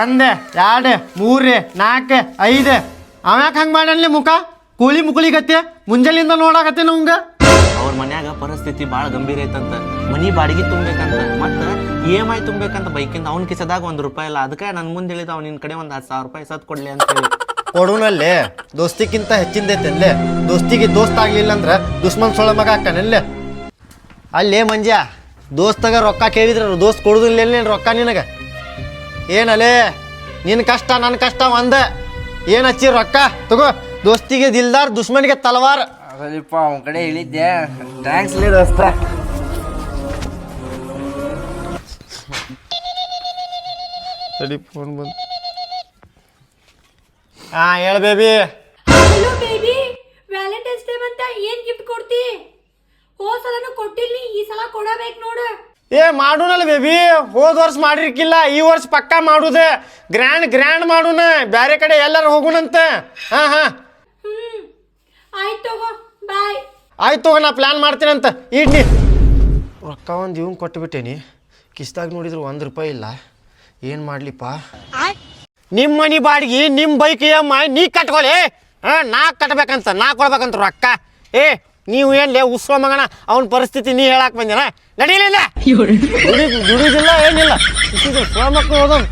ಒಂದು ಎರಡು ಮೂರು ನಾಲ್ಕು ಐದು. ಅವ್ಯಾಕೆ ಹಂಗೆ ಮಾಡನ್ಲಿ ಮುಖ? ಕೂಲಿ ಮುಕುಳಿಗತ್ತೆ ಮುಂಜಾನೆಯಿಂದ ನೋಡಾಕತ್ತೆ ನವಂಗ ಅವ್ರ ಮನ್ಯಾಗ ಪರಿಸ್ಥಿತಿ ಭಾಳ ಗಂಭೀರ ಐತಂತ. ಮನಿ ಬಾಡಿಗೆ ತುಂಬೇಕಂತ ಮತ್ತ ಇ ಎಂ ಐ ತುಂಬೇಕಂತ ಬೈಕಿಂದ ಅವ್ನ ಕಿಸದಾಗ ಒಂದು ರೂಪಾಯಿ ಇಲ್ಲ. ಅದಕ್ಕೆ ನನ್ನ ಮುಂದೆ ಹೇಳಿದ ಅವ್ನ ನಿನ್ನ ಕಡೆ ಒಂದ್ ಹತ್ತು ಸಾವಿರ ರೂಪಾಯಿ ಸತ್ ಕೊಡ್ಲಿ ಅಂತ ಹೇಳಿ. ಕೊಡುನಲ್ಲೇ ದೋಸ್ತಿಕ್ಕಿಂತ ಹೆಚ್ಚಿಂದೈತಲ್ಲೇ ದೋಸ್ತಿಗೆ ದೋಸ್ತ ಆಗ್ಲಿಲ್ಲ ಅಂದ್ರೆ ದುಶ್ಮನ್ ಸೊಳ ಮಗ ಹಾಕನಲ್ಲೇ ಅಲ್ಲೇ ಮಂಜ ದೋಸ್ತಾಗ ರೊಕ್ಕ ಕೇಳಿದ್ರೆ ದೋಸ್ತ್ ಕೊಡುದಿಲ್ಲ ರೊಕ್ಕ ನಿನಗೆ? ಏನಲ್ಲೇ ನಿನ್ನ ಕಷ್ಟ ನನ್ನ ಕಷ್ಟ ಒಂದ. ಏನು ಹಚ್ಚಿ ರೊಕ್ಕ? ತಗೋ ದೋಸ್ತಿಗೆ ದಿಲ್ದಾರ್ ದುಶ್ಮನಿಗೆ ತಲವಾರ್. ಅದಲ್ಲಿಪ್ಪ ಅವನ ಕಡೆ ಹೇಳಿದ್ದೆ. ಥ್ಯಾಂಕ್ಸ್ ಲೇ ದೋಸ್ತ. ಸರಿ ಫೋನ್ ಬಂತು ಹಾಂ ಹೇಳ baby hello baby Valentine's day ಬಂತ ಏನ್ ಗಿಫ್ಟ್ ಕೊಡ್ತಿ? ಹೋದ್ ಸಲನು ಕೊಟ್ಟಿಲ್ಲ ಈ ಸಲ ಕೊಡಬೇಕು ನೋಡು. ಏ ಮಾಡೋಣಲ್ಲ ಬೇಬಿ ಹೋದ ವರ್ಷ ಮಾಡಿರ್ಕಿಲ್ಲ ಈ ವರ್ಷ ಪಕ್ಕಾ ಮಾಡುದೆ. ಗ್ರ್ಯಾಂಡ್ ಗ್ರ್ಯಾಂಡ್ ಮಾಡೋಣ. ಬೇರೆ ಕಡೆ ಎಲ್ಲರೂ ಹೋಗೋಣಂತ ಹಾಂ ಹಾಂ. ಹ್ಮ್. ಆಯ್ತು ತಗೋ ಬಾಯ್ ಆಯ್ತು ತಗೋ ನಾ ಪ್ಲ್ಯಾನ್ ಮಾಡ್ತೀನಂತ. ಇಡ್ನಿ. ರೊಕ್ಕ ಒಂದು ಇವಂಗೆ ಕೊಟ್ಟುಬಿಟ್ಟೇನಿ ಕಿಸ್ದಾಗ ನೋಡಿದ್ರು ಒಂದು ರೂಪಾಯಿ ಇಲ್ಲ. ಏನು ಮಾಡ್ಲಿಪ್ಪ? ನಿಮ್ಮ ಮನೆ ಬಾಡಿಗೆ ನಿಮ್ಮ ಬೈಕ್ ಇ ಎಂ ಐ ನೀ ಕಟ್ಕೊಳ್ಳಿ ಹಾಂ ನಾ ಕಟ್ಬೇಕಂತ ನಾ ಕೊಡ್ಬೇಕಂತ ರೊಕ್ಕ. ಏ ನೀವು ಏನ್ಲೇ ಉಸ್ವ ಮಗನ? ಅವನ ಪರಿಸ್ಥಿತಿ ನೀ ಹೇಳಕ್ ಬಂದಿರ ನಡೀಲಿಲ್ಲ. ದುಡಿ ದುಡಿದಿಲ್ಲ ಏನಿಲ್ಲ. ಮಕ್ಕಳು ಹೋದವ್